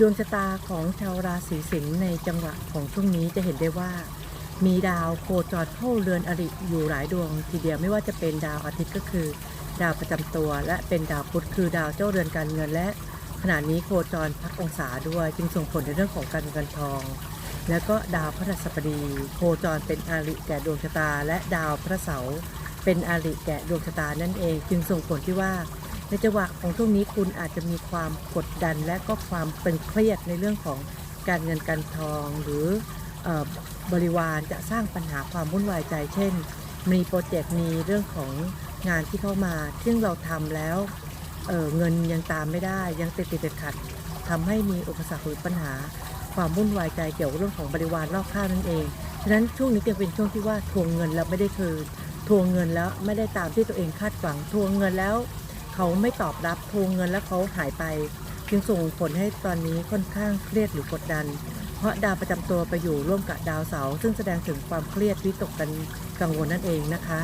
ดวงชะตาของชาวราศีสิงห์ในจังหวะของช่วงนี้จะเห็นได้ว่า มีดาวโคจรเข้าเรือนอริอยู่หลายดวง ทีเดียวไม่ว่าจะเป็นดาวอาทิตย์ก็คือ ดาวประจำตัว และเป็นดาวพุธคือดาวเจ้าเรือนการเงินและ ขณะนี้โคจรพักองศาด้วย จึงส่งผลในเรื่องของการเงินการทอง แล้วก็ดาวพฤหัสบดี โคจรเป็นอาริแก่ดวงชะตา และดาวพระเสาร์เป็นอาริแก่ดวงชะตานั่นเอง จึงส่งผลที่ว่า ในจังหวะของช่วงนี้คุณอาจจะมีความกดดันและก็ความเป็นเครียดในเรื่องของการเงินการทองหรืออบริวารจะสร้างปัญหาความวุ่นวายใจ เช่น มีโปรเจกต์มีเรื่องของงานที่เข้ามา ซึ่งเราทำแล้วเเงินยังตามไม่ได้ยังติดติดขัดทำให้มีอุปสรรคหรือปัญหา ความวุ่นวายใจเกี่ยวกับเรื่องของบริวารรอบข้างนั่นเองฉะนั้นช่วงนี้จะเป็นช่วงที่ว่าทวงเงินแล้วไม่ได้คืนทวงเงินแล้วไม่ได้ตามที่ตัวเองคาดหวังทวงเงินแล้ว เขาไม่ตอบรับทวงเงินแล้วเขาหายไป จึงส่งผลให้ตอนนี้ค่อนข้างเครียดหรือกดดัน เพราะดาวประจำตัวไปอยู่ร่วมกับดาวเสาร์ซึ่งแสดงถึงความเครียดวิตกกันกังวลนั่นเองนะคะ